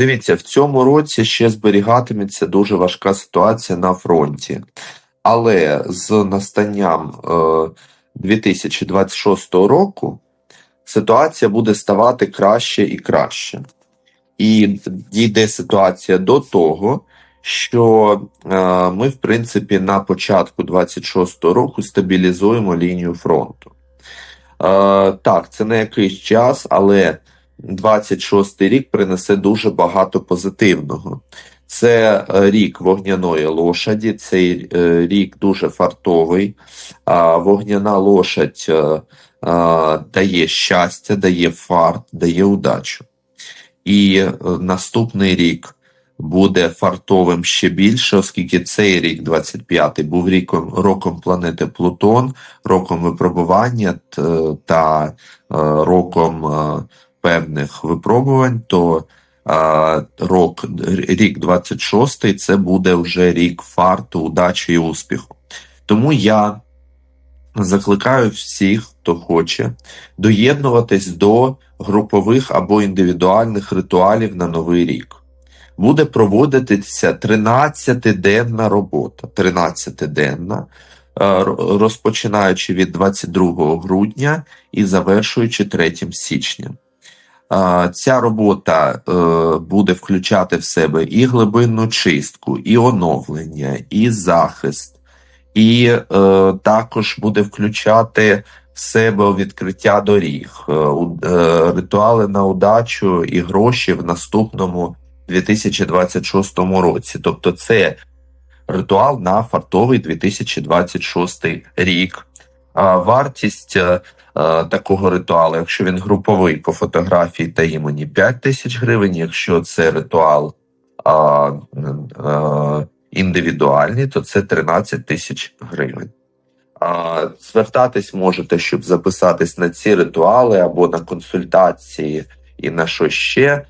Дивіться, в цьому році ще зберігатиметься дуже важка ситуація на фронті. Але з настанням е, 2026 року ситуація буде ставати краще і краще. І дійде ситуація до того, що е, ми, в принципі, на початку 26 року стабілізуємо лінію фронту. Е, так, це не якийсь час, але 26 рік принесе дуже багато позитивного. Це е, рік вогняної лошаді, цей е, рік дуже фартовий. Вогняна лошадь е, дає щастя, дає фарт, дає удачу. І наступний рік буде фартовим ще більше, оскільки цей рік, 25-й, був ріком роком планети Плутон, роком випробування та роком певних випробувань, то е, рок, рік 26-й це буде вже рік фарту, удачі і успіху. Тому я закликаю всіх, хто хоче, доєднуватись до групових або індивідуальних ритуалів на новий рік. Буде проводитися 13-денна робота. 13-денна, е, розпочинаючи від 22 грудня і завершуючи 3 січня. Ця робота е, буде включати в себе і глибинну чистку, і оновлення, і захист, і е, також буде включати в себе відкриття доріг, е, ритуали на удачу і гроші в наступному 2026 році. Тобто, це ритуал на фартовий 2026 рік. Вартість такого ритуалу, якщо він груповий по фотографії та імені 5 тисяч гривень, якщо це ритуал а, е, індивідуальний, то це 13 тисяч гривень. А, звертатись можете, щоб записатись на ці ритуали або на консультації і на що ще.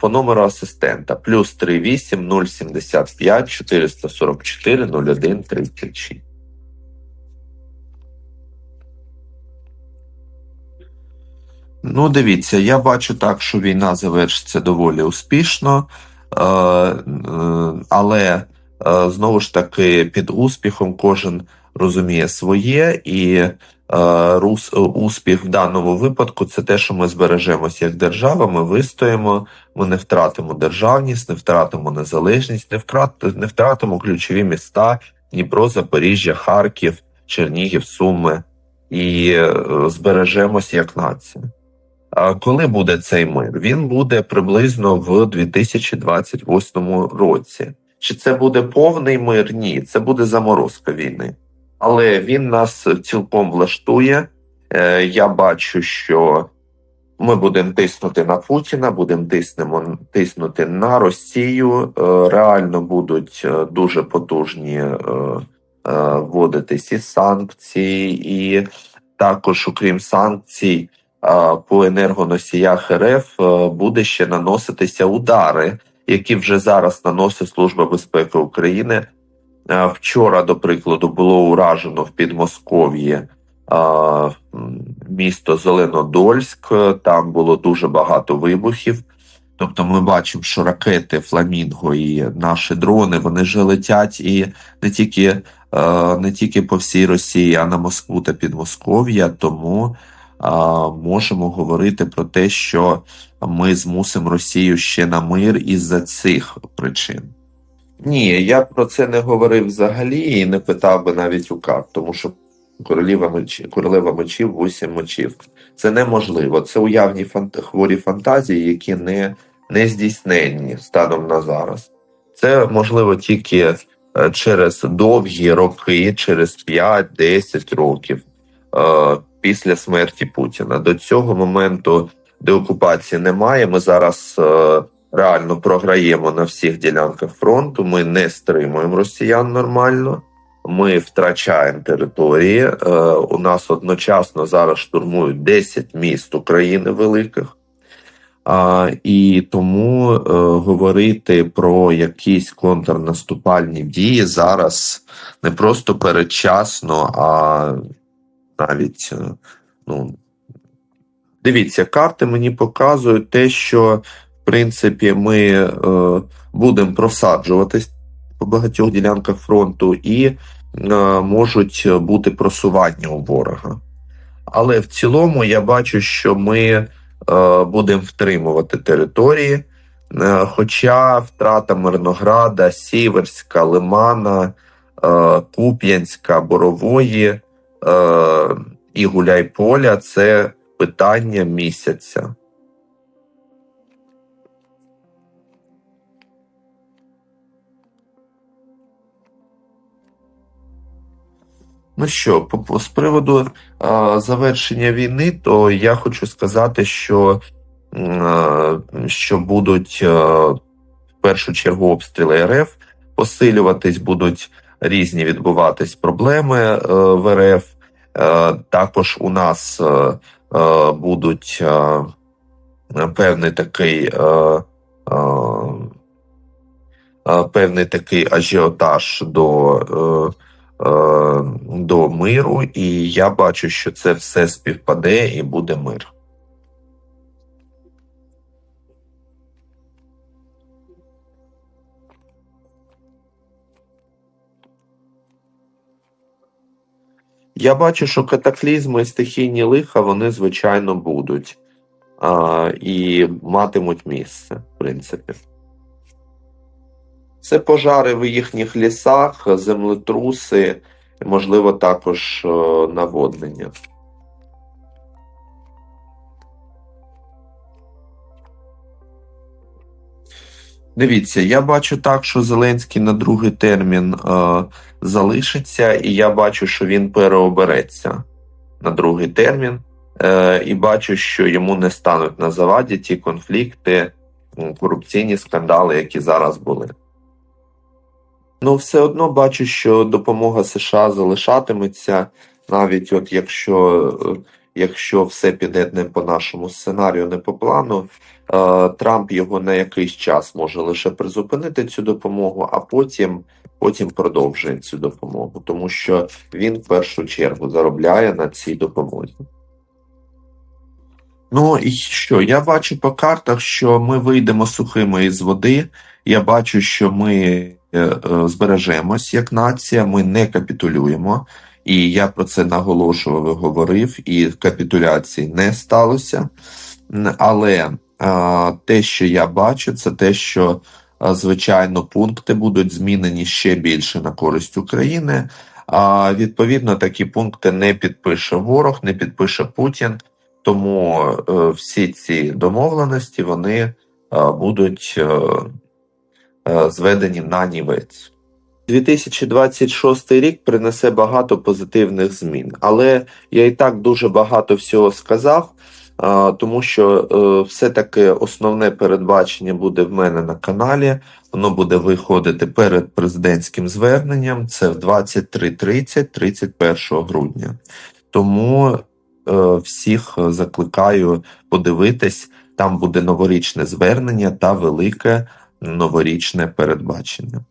По номеру асистента плюс 38 075 444 01 36. Ну, дивіться, я бачу так, що війна завершиться доволі успішно, е, е, але е, знову ж таки під успіхом кожен розуміє своє, і успіх в даному випадку це те, що ми збережемося як держава, ми вистоїмо, ми не втратимо державність, не втратимо незалежність, не, втрат, не втратимо ключові міста Дніпро, Запоріжжя, Харків, Чернігів, Суми і збережемося як нація. А Коли буде цей мир? Він буде приблизно в 2028 році. Чи це буде повний мир? Ні, це буде заморозка війни. Але він нас цілком влаштує. Е, Я бачу, що ми будемо тиснути на Путіна, будемо тиснемо, тиснути на Росію. Е, Реально будуть е, дуже потужні вводитись і санкції, і також, окрім санкцій, по енергоносіях РФ е, буде ще наноситися удари, які вже зараз наносить Служба безпеки України. Е, Вчора, до прикладу, було уражено в Підмосков'ї м, місто Зеленодольськ. Там було дуже багато вибухів. Тобто, ми бачимо, що ракети Фламінго і наші дрони вони вже летять і не тільки, е, не тільки по всій Росії, а на Москву та Підмосков'я. Тому можемо говорити про те, що ми змусимо Росію ще на мир із-за цих причин. Ні, я про це не говорив взагалі і не питав би навіть у карт, тому що королева мечів, королева мечів, вісім мечів. Це неможливо. Це уявні фант... хворі фантазії, які не, не здійсненні станом на зараз. Це можливо тільки е, через довгі роки, через 5-10 років е, після смерті Путіна. До цього моменту деокупації немає. Ми зараз е, реально програємо на всіх ділянках фронту. Ми не стримуємо росіян нормально. Ми втрачаємо території. Е, у нас одночасно зараз штурмують 10 міст України великих. А, і тому е, говорити про якісь контрнаступальні дії зараз не просто передчасно, а навіть е, ну, дивіться, карти мені показують те, що принципі, ми е, будемо просаджуватись по багатьох ділянках фронту і е, можуть бути просування у ворога. Але в цілому я бачу, що ми е, будемо втримувати території. Е, Хоча втрата Мирнограда, Сіверська, Лимана, е, Куп'янська, Борової і Гуляйполя це питання місяця. Ну що, з приводу е, завершення війни, то я хочу сказати, що, м, е, що будуть е, в першу чергу обстріли РФ посилюватись, будуть різні відбуватись проблеми е, в РФ. Е, також у нас е, е, будуть певний такий. Певний такий ажіотаж до до миру, і я бачу, що це все співпаде і буде мир. Я бачу, що катаклізми і стихійні лиха вони звичайно будуть а, і матимуть місце, в принципі. Це пожари в їхніх лісах, землетруси, можливо, також е, наводнення. Дивіться, я бачу так, що Зеленський на другий термін е, залишиться, і я бачу, що він переобереться на другий термін. Е, і бачу, що йому не стануть на заваді ті конфлікти, корупційні скандали, які зараз були. Ну, все одно бачу, що допомога США залишатиметься, навіть от якщо, е, якщо все піде не по нашому сценарію, не по плану, е, Трамп його на якийсь час може лише призупинити цю допомогу, а потім, потім продовжує цю допомогу, тому що він в першу чергу заробляє на цій допомозі. Ну і що? Я бачу по картах, що ми вийдемо сухими із води. Я бачу, що ми е, е, збережемось як нація, ми не капітулюємо. І я про це наголошував і говорив, і капітуляції не сталося. Але а, те, що я бачу, це те, що а, звичайно пункти будуть змінені ще більше на користь України. А відповідно, такі пункти не підпише ворог, не підпише Путін. Тому е, всі ці домовленості вони е, будуть е, е, зведені на нівець. 2026 рік принесе багато позитивних змін, але я і так дуже багато всього сказав, тому що е, все-таки основне передбачення буде в мене на каналі. Воно буде виходити перед президентським зверненням. Це в 23.30, 31 грудня. Тому е, всіх закликаю подивитись. Там буде новорічне звернення та велике новорічне передбачення.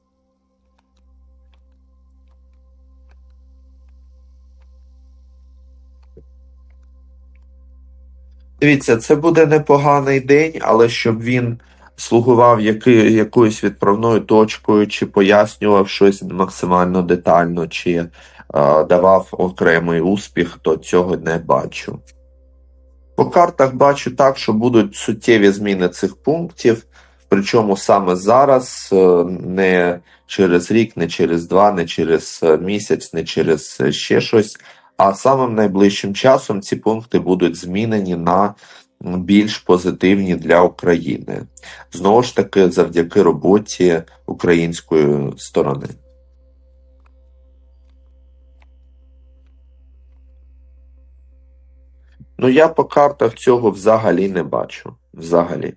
Дивіться, це буде непоганий день, але щоб він слугував яки, якоюсь відправною точкою, чи пояснював щось максимально детально, чи е, давав окремий успіх, то цього не бачу. По картах бачу так, що будуть суттєві зміни цих пунктів, причому саме зараз, е, не через рік, не через два, не через е, місяць, не через е, ще щось. А самим найближчим часом ці пункти будуть змінені на більш позитивні для України. Знову ж таки, завдяки роботі української сторони. Ну, я по картах цього взагалі не бачу. Взагалі.